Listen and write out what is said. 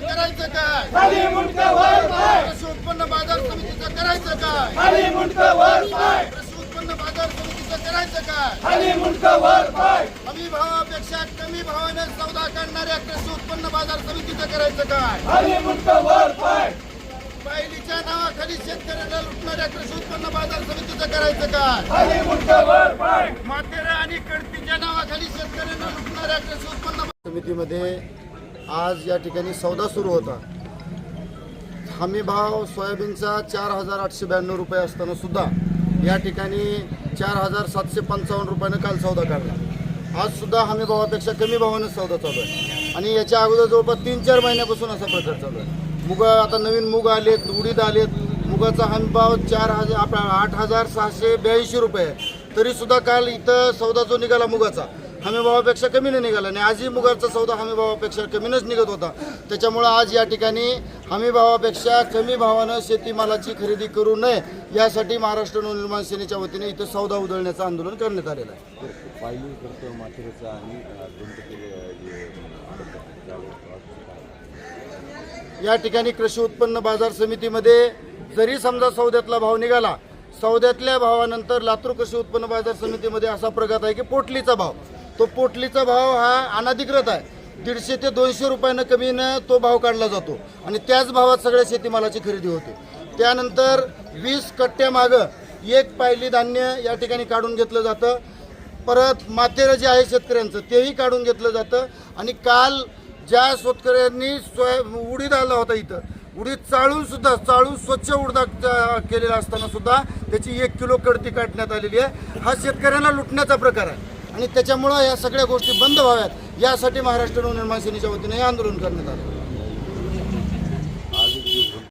करायचं काय? उत्पन्न बाजार समितीचं करायचं काय? उत्पन्न बाजार समितीचं करायचं काय? हमी भावापेक्षा कमी भावाने सौदा काढणाऱ्या कृषी उत्पन्न बाजार समितीचं करायचं काय? पायलीच्या नावाखाली शेतकऱ्यांना लुटणाऱ्या कृषी उत्पन्न बाजार समितीचं करायचं काय? मातेरा आणि कडतीच्या नावाखाली शेतकऱ्यांना लुटणाऱ्या कृषी उत्पन्न समितीमध्ये आज या ठिकाणी सौदा सुरू होता. हमी भाव सोयाबीनचा चार हजार आठशे ब्याण्णव रुपये असताना सुद्धा या ठिकाणी चार हजार सातशे पंचावन्न रुपयानं काल सौदा काढला. आज सुद्धा हमी भावापेक्षा कमी भावानं सौदा चालू आहे. आणि याच्या अगोदर जवळपास तीन चार महिन्यापासून असा प्रकार चालू आहे. मुग आता नवीन मुग आलेत उडीद आलेत. मुगाचा हमी भाव चार हजार आपला आठ हजार सहाशे ब्याऐंशी रुपये आहे. तरीसुद्धा काल इथं सौदा जो निघाला मुगाचा हमी भावापेक्षा कमीने निघाला आणि आजही मुगाचा सौदा हमी भावापेक्षा कमीनच निघत होता. त्याच्यामुळं आज या ठिकाणी हमी भावापेक्षा कमी भावानं शेतीमालाची खरेदी करू नये यासाठी महाराष्ट्र नवनिर्माण सेनेच्या वतीने इथं सौदा उधळण्याचं आंदोलन करण्यात आलेलं आहे. त्यावर या ठिकाणी कृषी उत्पन्न बाजार समितीमध्ये जरी समजा सौद्यातला भाव निघाला सौद्यातल्या भावानंतर लातूर कृषी उत्पन्न बाजार समितीमध्ये असा प्रघात आहे की पोटलीचा भाव. तो पोटलीचा भाव हा अनाधिकृत आहे. दीडशे ते दोनशे रुपयानं कमीनं तो भाव काढला जातो. आणि त्याच भावात सगळ्या शेतीमालाची खरेदी होते. त्यानंतर वीस कट्ट्यामागं एक पायली धान्य या ठिकाणी काढून घेतलं जातं. परत मातेरं जे आहे शेतकऱ्यांचं तेही काढून घेतलं जातं. आणि काल ज्या शेतकऱ्यांनी स्वय उडीद आला होता इथं उडीद चाळून सुद्धा चाळून स्वच्छ उडदा केलेला असताना सुद्धा त्याची एक किलो कडती काढण्यात आलेली आहे. हा शेतकऱ्यांना लुटण्याचा प्रकार आहे. आणि त्याच्यामुळं या सगळ्या गोष्टी बंद व्हाव्यात. यासाठी महाराष्ट्र नवनिर्माण सेनेच्या वतीने हे आंदोलन करण्यात आलं.